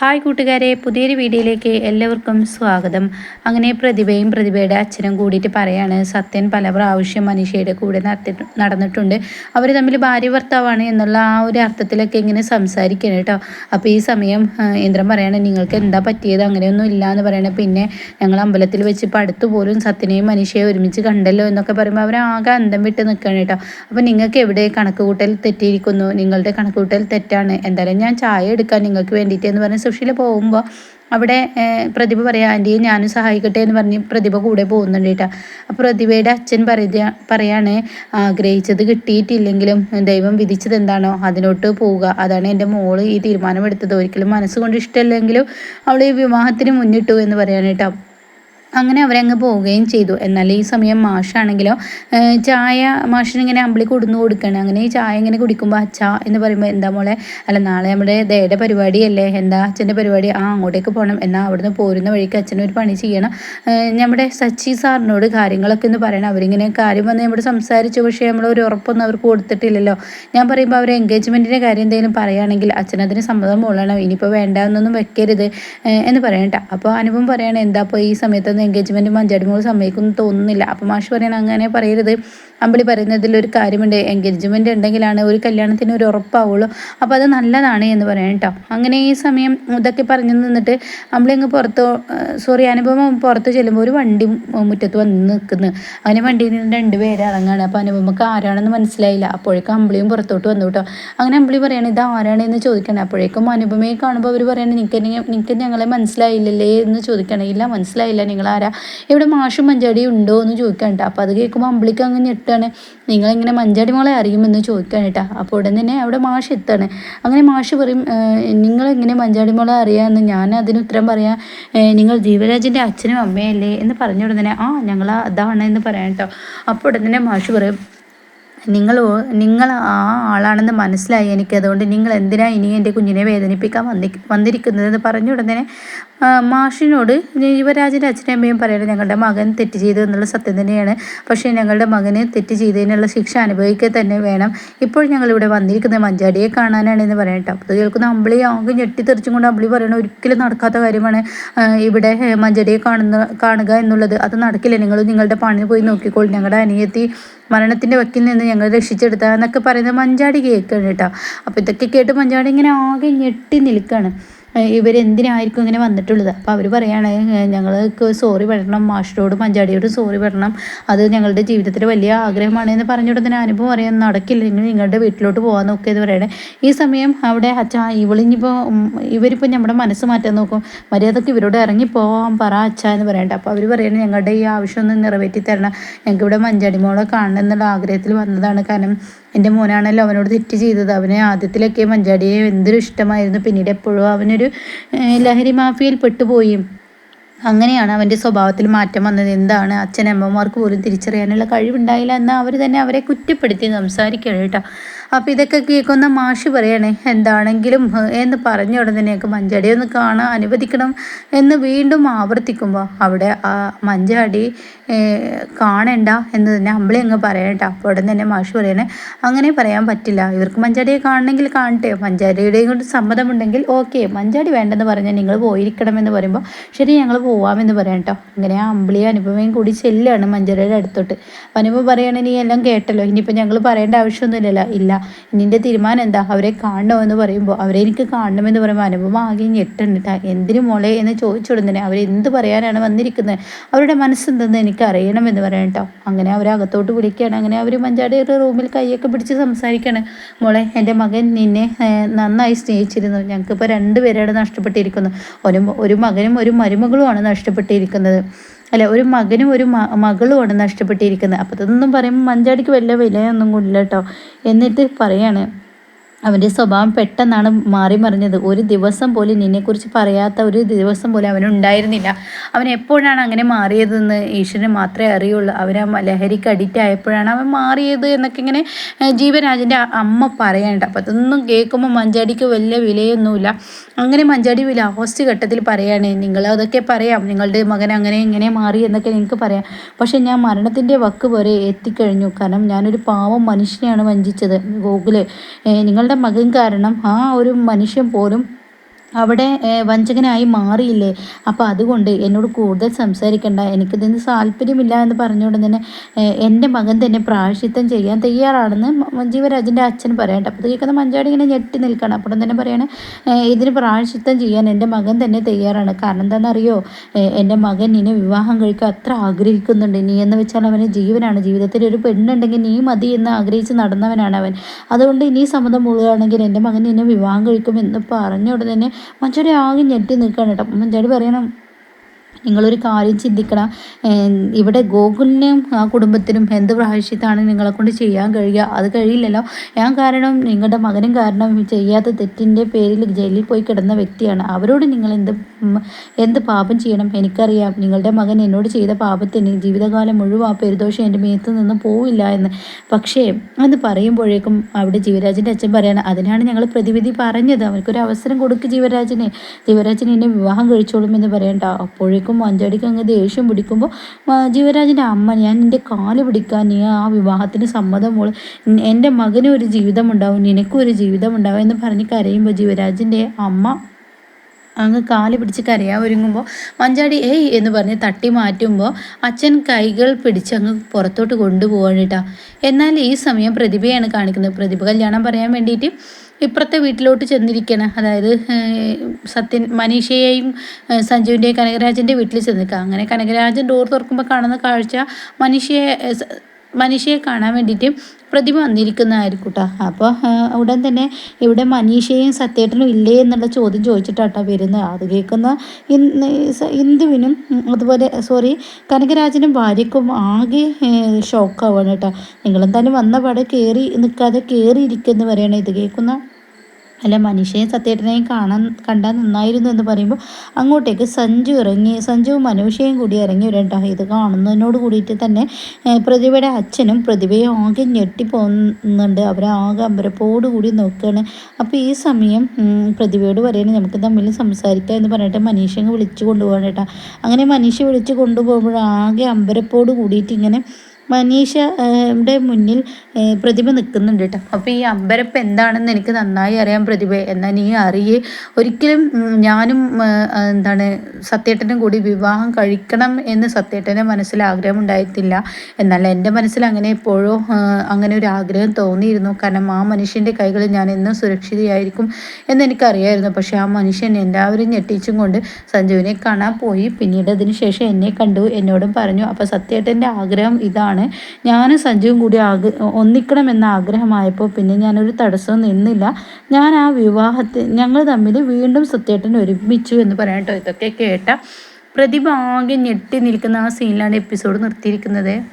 Hi കൂട്ടുകാരെ പുതിയൊരു വീഡിയോയിലേക്ക് എല്ലാവർക്കും സ്വാഗതം. അങ്ങനെ പ്രതിഭയും പ്രതിഭയുടെ അച്ഛനും കൂടിയിട്ട് പറയാണ് സത്യൻ പല പ്രാവശ്യം മനുഷ്യയുടെ കൂടെ നടന്നിട്ടുണ്ട്. അവർ തമ്മിൽ ഭാര്യ ഭർത്താവാണ് എന്നുള്ള ആ ഒരു അർത്ഥത്തിലൊക്കെ ഇങ്ങനെ സംസാരിക്കണം കേട്ടോ. അപ്പോൾ ഈ സമയം ഇന്ദ്രൻ പറയണേ നിങ്ങൾക്ക് എന്താ പറ്റിയത്? അങ്ങനെയൊന്നും ഇല്ല എന്ന് പറയണേ. പിന്നെ ഞങ്ങൾ അമ്പലത്തിൽ വെച്ച് ഇപ്പോൾ അടുത്ത് പോലും സത്യനെയും മനുഷ്യയെ ഒരുമിച്ച് കണ്ടല്ലോ എന്നൊക്കെ പറയുമ്പോൾ അവർ ആകെ അന്തം വിട്ട് നിൽക്കണം കേട്ടോ. അപ്പോൾ നിങ്ങൾക്ക് എവിടെ കണക്ക് കൂട്ടൽ തെറ്റിയിരിക്കുന്നു? നിങ്ങളുടെ കണക്ക് കൂട്ടൽ തെറ്റാണ്. എന്തായാലും ഞാൻ ചായ എടുക്കാൻ നിങ്ങൾക്ക് വേണ്ടിയിട്ട് എന്ന് പറഞ്ഞ് സുശീല പോകുമ്പോൾ അവിടെ പ്രതിഭ പറയാം ആന്റിയെ ഞാനും സഹായിക്കട്ടെ എന്ന് പറഞ്ഞ് പ്രതിഭ കൂടെ പോകുന്നുണ്ട് കേട്ടോ. അപ്പോൾ പ്രതിഭയുടെ അച്ഛൻ പറയുക പറയാണ് ആഗ്രഹിച്ചത് കിട്ടിയിട്ടില്ലെങ്കിലും ദൈവം വിധിച്ചത് എന്താണോ അതിനോട്ട് പോവുക. അതാണ് എന്റെ മോൾ ഈ തീരുമാനമെടുത്തത് ഒരിക്കലും മനസ്സുകൊണ്ട് ഇഷ്ടമല്ലെങ്കിലും അവൾ ഈ വിവാഹത്തിന് മുന്നിട്ടു എന്ന് പറയാൻ അങ്ങനെ അവരങ്ങ് പോവുകയും ചെയ്തു. എന്നാൽ ഈ സമയം മാഷാണെങ്കിലോ ചായ മാഷിനിങ്ങനെ അമ്പിളി കൊടുന്നു കൊടുക്കണം. അങ്ങനെ ഈ ചായ ഇങ്ങനെ കുടിക്കുമ്പോൾ അച്ഛാ എന്ന് പറയുമ്പോൾ എന്താ മോളെ അല്ല നാളെ നമ്മുടെ ദയുടെ പരിപാടിയല്ലേ? എന്താ അച്ഛന്റെ പരിപാടി? ആ അങ്ങോട്ടേക്ക് പോകണം എന്നാൽ അവിടുന്ന് പോരുന്ന വഴിക്ക് അച്ഛനൊരു പണി ചെയ്യണം. നമ്മുടെ സച്ചി സാറിനോട് കാര്യങ്ങളൊക്കെ ഒന്ന് പറയണം. അവരിങ്ങനെ കാര്യം വന്ന് നമ്മുടെ സംസാരിച്ചു. പക്ഷേ നമ്മൾ ഒരു ഉറപ്പൊന്നും അവർക്ക് കൊടുത്തിട്ടില്ലല്ലോ. ഞാൻ പറയുമ്പോൾ അവർ എൻഗേജ്മെന്റിന്റെ കാര്യം എന്തെങ്കിലും പറയുകയാണെങ്കിൽ അച്ഛനതിന് സമ്മതം കൊള്ളണം. ഇനിയിപ്പോൾ വേണ്ട എന്നൊന്നും വെക്കരുത് എന്ന് പറയണ്ട അപ്പോൾ അനുഭവം പറയണം എന്താ ഇപ്പോൾ ഈ സമയത്തൊന്നും എൻഗേജ്മെന്റ് മഞ്ചാടിമോൾ സമ്മതിക്കുന്നു തോന്നുന്നില്ല. അപ്പോൾ മാഷ് പറയണം അങ്ങനെ പറയരുത്. അമ്പിളി പറയുന്നതിൽ ഒരു കാര്യമുണ്ട്. എൻഗേജ്മെന്റ് ഉണ്ടെങ്കിലാണ് ഒരു കല്യാണത്തിന് ഒരു ഉറപ്പാവുള്ളൂ. അപ്പോൾ അത് നല്ലതാണ് എന്ന് പറയാം കേട്ടോ അങ്ങനെ ഈ സമയം ഇതൊക്കെ പറഞ്ഞു നിന്നിട്ട് അമ്പിളി അങ്ങ് പുറത്ത് സോറി അനുപമ പുറത്ത് ചെല്ലുമ്പോൾ ഒരു വണ്ടി മുറ്റത്ത് വന്ന് നിൽക്കുന്നു. അങ്ങനെ വണ്ടിയിൽ നിന്ന് രണ്ട് പേര് ഇറങ്ങാണ്. അപ്പോൾ അനുപമക്ക് ആരാണെന്ന് മനസ്സിലായില്ല. അപ്പോഴേക്കും അമ്പിളിയും പുറത്തോട്ട് വന്നു കേട്ടോ അങ്ങനെ അമ്പിളി പറയണത് ഇത് ആരാണ് എന്ന് ചോദിക്കണം? അപ്പോഴേക്കും അനുപമയെ കാണുമ്പോൾ അവർ പറയണത് നിനക്ക് നിനക്ക് ഞങ്ങളെ മനസ്സിലായില്ലല്ലേ? എന്ന് ചോദിക്കണം. ഇല്ല മനസ്സിലായില്ല. നിങ്ങൾ ആരാ? ഇവിടെ മാഷും മഞ്ചാടി ഉണ്ടോ എന്ന് ചോദിക്കണ്ട അപ്പോൾ അത് കേൾക്കുമ്പോൾ അമ്പിളിക്ക് അങ്ങ് ഞെട്ടാണ്. നിങ്ങളിങ്ങനെ മഞ്ചാടി മോളെ അറിയുമെന്ന് ചോദിക്കാൻ കേട്ടാ. അപ്പോൾ ഉടൻ തന്നെ അവിടെ മാഷ് എത്താണ്? അങ്ങനെ മാഷ് പറയും നിങ്ങളെങ്ങനെ മഞ്ചാടി മോളെ അറിയാമെന്ന് ഞാൻ അതിന് ഉത്തരം പറയാം നിങ്ങൾ ജീവരാജിന്റെ അച്ഛനും അമ്മയല്ലേ എന്ന് പറഞ്ഞ ഉടനെ ആ ഞങ്ങൾ അതാണ് എന്ന് പറയാം കേട്ടോ. അപ്പോൾ ഉടൻ തന്നെ മാഷ് പറയും നിങ്ങൾ നിങ്ങൾ ആ ആളാണെന്ന് മനസ്സിലായി എനിക്ക്. അതുകൊണ്ട് നിങ്ങൾ എന്തിനാ ഇനി എന്റെ കുഞ്ഞിനെ വേദനിപ്പിക്കാൻ വന്നി വന്നിരിക്കുന്നതെന്ന് പറഞ്ഞ ഉടനെ മാഷിനോട് യുവരാജന്റെ അച്ഛനും അമ്മയും പറയുന്നത് ഞങ്ങളുടെ മകൻ തെറ്റ് ചെയ്തു എന്നുള്ള സത്യം തന്നെയാണ്. പക്ഷേ ഞങ്ങളുടെ മകന് തെറ്റ് ചെയ്തതിനുള്ള ശിക്ഷ അനുഭവിക്കുക തന്നെ വേണം. ഇപ്പോൾ ഞങ്ങളിവിടെ വന്നിരിക്കുന്നത് മഞ്ചാടിയെ കാണാനാണ് എന്ന് പറയട്ടെ. അപ്പോൾ കേൾക്കുന്ന അമ്പിളി ആകെ ഞെട്ടിത്തെറിച്ചും കൊണ്ട് അമ്പിളി പറയണ ഒരിക്കലും നടക്കാത്ത കാര്യമാണ്. ഇവിടെ മഞ്ചാടിയെ കാണുന്ന കാണുക എന്നുള്ളത്. അത് നടക്കില്ല. നിങ്ങൾ നിങ്ങളുടെ പണി പോയി നോക്കിക്കോളൂ. ഞങ്ങളുടെ അനിയത്തി മരണത്തിന്റെ വക്കിൽ നിന്ന് ഞങ്ങൾ രക്ഷിച്ചെടുത്താൽ എന്നൊക്കെ പറയുന്നത് മഞ്ചാടി കേൾക്കണം കേട്ടോ. അപ്പോൾ ഇതൊക്കെ കേട്ട് മഞ്ചാടി ഇങ്ങനെ ആകെ ഞെട്ടി നിൽക്കുകയാണ് ഇവരെന്തിനായിരിക്കും ഇങ്ങനെ വന്നിട്ടുള്ളത്? അപ്പോൾ അവർ പറയുകയാണ് ഞങ്ങൾക്ക് സോറി പറയണം മാഷിനോടും പഞ്ചാടിയോടും സോറി പറയണം അത് ഞങ്ങളുടെ ജീവിതത്തിൽ വലിയ ആഗ്രഹമാണ് എന്ന് പറഞ്ഞുകൊണ്ട് തന്നെ അനുഭവം നടക്കില്ല. ഇനി നിങ്ങളുടെ വീട്ടിലോട്ട് പോകാൻ നോക്കുക എന്ന് പറയണേ. ഈ സമയം അവിടെ അച്ഛ ഇവളിഞ്ഞിപ്പോൾ ഇവരിപ്പോൾ നമ്മുടെ മനസ്സ് മാറ്റാൻ നോക്കും. മര്യാദയ്ക്ക് ഇവരോട് ഇറങ്ങി പോകാൻ പറ അച്ഛ എന്ന് പറയണ്ട. അപ്പോൾ അവർ പറയുന്നത് ഞങ്ങളുടെ ഈ ആവശ്യം ഒന്ന് നിറവേറ്റി തരണം ഞങ്ങൾക്ക് ഇവിടെ മഞ്ചാടി മോളെ കാണണം എന്നുള്ള ആഗ്രഹത്തിൽ വന്നതാണ്. കാരണം എന്റെ മോനാണല്ലോ അവനോട് തെറ്റ് ചെയ്തത്. അവന് ആദ്യത്തിലൊക്കെ മഞ്ചാടിയെ എന്തൊരു ഇഷ്ടമായിരുന്നു. പിന്നീട് എപ്പോഴും അവനൊരു ലഹരി മാഫിയയിൽ പെട്ടുപോയി. അങ്ങനെയാണ് അവന്റെ സ്വഭാവത്തിൽ മാറ്റം വന്നത്. എന്താണ് അച്ഛനമ്മമാർക്ക് പോലും തിരിച്ചറിയാനുള്ള കഴിവുണ്ടായില്ല എന്നാൽ അവർ തന്നെ അവരെ കുറ്റപ്പെടുത്തി സംസാരിക്കുകയാണ് കേട്ടോ. അപ്പോൾ ഇതൊക്കെ കേൾക്കുന്ന മാഷി പറയണേ എന്താണെങ്കിലും എന്ന് പറഞ്ഞ ഉടനെയൊക്കെ മഞ്ചാടി ഒന്ന് കാണാൻ അനുവദിക്കണം എന്ന് വീണ്ടും ആവർത്തിക്കുമ്പോൾ അവിടെ ആ മഞ്ചാടി കാണണ്ട എന്ന് തന്നെ അമ്പിളി അങ്ങ് പറയണ്ട അപ്പോൾ ഉടൻ തന്നെ മാഷ് പറയണേ അങ്ങനെ പറയാൻ പറ്റില്ല. ഇവർക്ക് മഞ്ചാടിയെ കാണണമെങ്കിൽ കാണട്ടെ. മഞ്ചാടിയുടെയും കൊണ്ട് സമ്മതമുണ്ടെങ്കിൽ ഓക്കെ. മഞ്ചാടി വേണ്ടെന്ന് പറഞ്ഞാൽ നിങ്ങൾ പോയിരിക്കണമെന്ന് പറയുമ്പോൾ ശരി ഞങ്ങൾ പോവാമെന്ന് പറയാം കേട്ടോ. ഇങ്ങനെ അമ്പിളി അനുഭവം കൂടി ചെല്ലുകയാണ് മഞ്ചാടിയുടെ അടുത്തോട്ട്. അനുഭവം പറയുകയാണെങ്കിൽ നീ എല്ലാം കേട്ടല്ലോ. ഇനിയിപ്പോൾ ഞങ്ങൾ പറയേണ്ട ആവശ്യമൊന്നുമില്ലല്ലോ. ഇല്ല നിന്റെ തീരുമാനം എന്താ? അവരെ കാണണോ എന്ന് പറയുമ്പോൾ അവരെ എനിക്ക് കാണണമെന്ന് പറയുമ്പോൾ അനുഭവം ആകെ ഞെട്ടുന്നുണ്ട് എന്തിനു മോളെ എന്ന് ചോദിച്ചുടനെ അവരെന്ത് പറയാനാണ് വന്നിരിക്കുന്നത്? അവരുടെ മനസ്സെന്തെന്ന് എനിക്ക് അറിയണമെന്ന് പറയാം കേട്ടോ അങ്ങനെ അവരകത്തോട്ട് വിളിക്കുകയാണ്. അങ്ങനെ അവർ മഞ്ചാടിയുടെ റൂമിൽ കൈയൊക്കെ പിടിച്ച് സംസാരിക്കുകയാണ്. മോളെ എന്റെ മകൻ നിന്നെ നന്നായി സ്നേഹിച്ചിരുന്നു. ഞങ്ങൾക്കിപ്പോൾ രണ്ട് പേരാണ് നഷ്ടപ്പെട്ടിരിക്കുന്നു ഒരു ഒരു മകനും ഒരു മരുമകളുമാണ് നഷ്ടപ്പെട്ടിരിക്കുന്നത്. അല്ല ഒരു മകനും ഒരു മകളുമാണ് നഷ്ടപ്പെട്ടിരിക്കുന്നത്. അപ്പോൾ അതൊന്നും പറയുമ്പോൾ മഞ്ചാടിക്ക് വലിയ വിലയൊന്നും കൂടില്ല കേട്ടോ എന്നിട്ട് പറയാണ് അവന്റെ സ്വഭാവം പെട്ടെന്നാണ് മാറി മറിഞ്ഞത്. ഒരു ദിവസം പോലും നിന്നെക്കുറിച്ച് പറയാത്ത ഒരു ദിവസം പോലും അവനുണ്ടായിരുന്നില്ല അവൻ എപ്പോഴാണ് അങ്ങനെ മാറിയതെന്ന് ഈശ്വരന് മാത്രമേ അറിയുള്ളൂ. അവൻ ആ ലഹരിക്ക് അഡിക്റ്റ് ആയപ്പോഴാണ് അവൻ മാറിയത് എന്നൊക്കെ ഇങ്ങനെ ജീവരാജന്റെ അമ്മ പറയണ്ട. അപ്പം അതൊന്നും കേൾക്കുമ്പോൾ മഞ്ചാടിക്ക് വലിയ വിലയൊന്നുമില്ല. അങ്ങനെ മഞ്ചാടി ഹോസ്റ്റ് ഘട്ടത്തിൽ പറയാണ് നിങ്ങൾ അതൊക്കെ പറയാം. നിങ്ങളുടെ മകൻ അങ്ങനെ ഇങ്ങനെ മാറി എന്നൊക്കെ നിങ്ങൾക്ക് പറയാം. പക്ഷേ ഞാൻ മരണത്തിന്റെ വക്ക് വരെ എത്തിക്കഴിഞ്ഞു. കാരണം ഞാനൊരു പാവം മനുഷ്യനെയാണ് വഞ്ചിച്ചത്. ഗൂഗിൾ നിങ്ങളുടെ മകൻ കാരണം ആ ഒരു മനുഷ്യൻ പോലും അവിടെ വഞ്ചകനായി മാറിയില്ലേ? അപ്പോൾ അതുകൊണ്ട് എന്നോട് കൂടുതൽ സംസാരിക്കണ്ട. എനിക്കിതിന് താല്പര്യമില്ല എന്ന് പറഞ്ഞുകൊണ്ട് തന്നെ എന്റെ മകൻ തന്നെ പ്രായശിത്തം ചെയ്യാൻ തയ്യാറാണെന്ന് ജീവരാജന്റെ അച്ഛൻ പറയട്ടെ. അപ്പോൾ കേൾക്കുന്ന മഞ്ചാടി ഇങ്ങനെ ഞെട്ടി നിൽക്കണം അപ്പോൾ തന്നെ പറയണേ ഇതിന് പ്രായശിത്തം ചെയ്യാൻ എന്റെ മകൻ തന്നെ തയ്യാറാണ്. കാരണം എന്താണെന്നറിയോ എന്റെ മകൻ നിന്നെ വിവാഹം കഴിക്കാൻ അത്ര ആഗ്രഹിക്കുന്നുണ്ട്. നീ എന്ന് വെച്ചാൽ അവന് ജീവനാണ്. ജീവിതത്തിൽ ഒരു പെണ്ണുണ്ടെങ്കിൽ നീ മതി എന്ന് ആഗ്രഹിച്ച് നടന്നവനാണ് അവൻ. അതുകൊണ്ട് ഇനി സമ്മതം മുഴുകയാണെങ്കിൽ എന്റെ മകൻ നിന്നെ വിവാഹം കഴിക്കും എന്ന് പറഞ്ഞ ഉടനെ മഞ്ചാടി ആകെ ഞെട്ടി നിൽക്കുകയാണ് കേട്ടോ. അപ്പം പറയണം നിങ്ങളൊരു കാര്യം ചിന്തിക്കണം ഇവിടെ ഗോകുലിനും ആ കുടുംബത്തിനും എന്ത് പ്രാവശ്യത്താണ് നിങ്ങളെ കൊണ്ട് ചെയ്യാൻ കഴിയുക? അത് കഴിയില്ലല്ലോ. ഞാൻ കാരണം നിങ്ങളുടെ മകനും കാരണം ചെയ്യാത്ത തെറ്റിന്റെ പേരിൽ ജയിലിൽ പോയി കിടന്ന വ്യക്തിയാണ്. അവരോട് നിങ്ങൾ എന്ത് എന്ത് പാപം ചെയ്യണം? എനിക്കറിയാം. നിങ്ങളുടെ മകൻ എന്നോട് ചെയ്ത പാപത്തിന് ജീവിതകാലം മുഴുവൻ ആ പെരുദോഷം എന്റെ മേത്ത് നിന്ന് പോവില്ല എന്ന്. പക്ഷേ എന്ന് പറയുമ്പോഴേക്കും അവിടെ ജീവരാജന്റെ അച്ഛൻ പറയാണ് അതിനാണ് ഞങ്ങൾ പ്രതിവിധി പറഞ്ഞത്. അവർക്കൊരു അവസരം കൊടുക്കുക ജീവരാജനെ. ജീവരാജൻ എന്നെ വിവാഹം കഴിച്ചോളും എന്ന് പറയണ്ട. അപ്പോഴേക്കും മഞ്ചടിക്ക് അങ്ങ് ദേഷ്യം പിടിക്കുമ്പോൾ ജീവരാജിന്റെ അമ്മ ഞാൻ എന്റെ കാൽ പിടിക്കാൻ നീ ആ വിവാഹത്തിന് സമ്മതം പോലെ എന്റെ മകനും ഒരു ജീവിതം ഉണ്ടാവും നിനക്കും ഒരു ജീവിതം ഉണ്ടാവും എന്ന് പറഞ്ഞ് കരയുമ്പോൾ ജീവരാജിന്റെ അമ്മ അങ്ങ് കാൽ പിടിച്ച് കരയാൻ ഒരുങ്ങുമ്പോൾ മഞ്ചാടി ഏയ് എന്ന് പറഞ്ഞ് തട്ടി മാറ്റുമ്പോൾ അച്ഛൻ കൈകൾ പിടിച്ച് അങ്ങ് പുറത്തോട്ട് കൊണ്ടുപോവാണ് എന്നാൽ ഈ സമയം പ്രതിഭയാണ് കാണിക്കുന്നത്. പ്രതിഭ കല്യാണം പറയാൻ വേണ്ടിയിട്ട് ഇപ്പുറത്തെ വീട്ടിലോട്ട് ചെന്നിരിക്കണം. അതായത് സത്യൻ മനീഷയെയും സഞ്ജുവിന്റെയും കനകരാജന്റെ വീട്ടിൽ ചെന്നിരിക്കുക അങ്ങനെ കനകരാജൻ ഡോർ തുറക്കുമ്പോൾ കാണുന്ന കാഴ്ച മനീഷയെ മനീഷയെ കാണാൻ വേണ്ടിയിട്ട് പ്രതിമ വന്നിരിക്കുന്നതായിരിക്കും കേട്ടോ. അപ്പോൾ ഉടൻ തന്നെ ഇവിടെ മനീഷയും സത്യേട്ടനും ഇല്ലേ എന്നുള്ള ചോദ്യം ചോദിച്ചിട്ടാട്ടോ വരുന്നത്. അത് കേൾക്കുന്ന ഇന്ദുവിനും അതുപോലെ സോറി കനകരാജനും ഭാര്യക്കും ആകെ ഷോക്കാവാണ് കേട്ടോ. നിങ്ങളെന്തായാലും വന്ന പാടെ കയറി നിൽക്കാതെ കയറി ഇരിക്കുന്നു ഇത് കേൾക്കുന്ന. അല്ല മനുഷ്യയും സത്യേട്ടനെയും കാണാൻ കണ്ടാൽ നന്നായിരുന്നു എന്ന് പറയുമ്പോൾ അങ്ങോട്ടേക്ക് സഞ്ജു ഇറങ്ങി സഞ്ജുവും മനുഷ്യയും കൂടി ഇറങ്ങി വരണ്ട ഇത് കാണുന്നതിനോട് കൂടിയിട്ട് തന്നെ പ്രതിഭയുടെ അച്ഛനും പ്രതിഭയും ആകെ ഞെട്ടിപ്പോകുന്നുണ്ട് അവരാകെ അമ്പരപ്പോട് കൂടി നോക്കുകയാണ് അപ്പോൾ ഈ സമയം പ്രതിഭയോട് പറയുന്നത് നമുക്ക് തമ്മിൽ സംസാരിക്കാം എന്ന് പറഞ്ഞിട്ട് മനുഷ്യ വിളിച്ചു കൊണ്ടുപോകണം കേട്ടോ. അങ്ങനെ മനീഷ വിളിച്ചു കൊണ്ടുപോകുമ്പോൾ ആകെ അമ്പരപ്പോട് കൂടിയിട്ട് ഇങ്ങനെ മനീഷ മുന്നിൽ പ്രതിഭ നിൽക്കുന്നുണ്ട് കേട്ടോ. അപ്പോൾ ഈ അമ്പരപ്പ് എന്താണെന്ന് എനിക്ക് നന്നായി അറിയാം പ്രതിഭ. എന്നാൽ നീ അറിയേ ഒരിക്കലും ഞാനും എന്താണ് സത്യേട്ടനും കൂടി വിവാഹം കഴിക്കണം എന്ന് സത്യേട്ടന്റെ മനസ്സിൽ ആഗ്രഹം ഉണ്ടായിട്ടില്ല എന്നാൽ എന്റെ മനസ്സിൽ അങ്ങനെ എപ്പോഴോ അങ്ങനെ ഒരു ആഗ്രഹം തോന്നിയിരുന്നു. കാരണം ആ മനുഷ്യന്റെ കൈകളിൽ ഞാൻ എന്നും സുരക്ഷിതയായിരിക്കും എന്ന് എനിക്കറിയായിരുന്നു. പക്ഷേ ആ മനുഷ്യൻ എല്ലാവരും ഞെട്ടിച്ചും കൊണ്ട് സഞ്ജുവിനെ കാണാൻ പോയി. പിന്നീട് അതിന് ശേഷം എന്നെ കണ്ടു എന്നോടും പറഞ്ഞു. അപ്പോൾ സത്യേട്ടന്റെ ആഗ്രഹം ഇതാണ്. ഞാനും സഞ്ജുവും കൂടി ആഗ്ര ഒന്നിക്കണമെന്ന ആഗ്രഹമായപ്പോൾ പിന്നെ ഞാനൊരു തടസ്സവും നിന്നില്ല. ഞാൻ ആ വിവാഹത്തെ ഞങ്ങൾ തമ്മിൽ വീണ്ടും സത്യേട്ടൻ ഒരുമിച്ചു എന്ന് പറയാം കേട്ടോ. ഇതൊക്കെ കേട്ട പ്രതിഭ ആകെ ഞെട്ടി നിൽക്കുന്ന ആ സീനിലാണ് എപ്പിസോഡ് നിർത്തിയിരിക്കുന്നത്.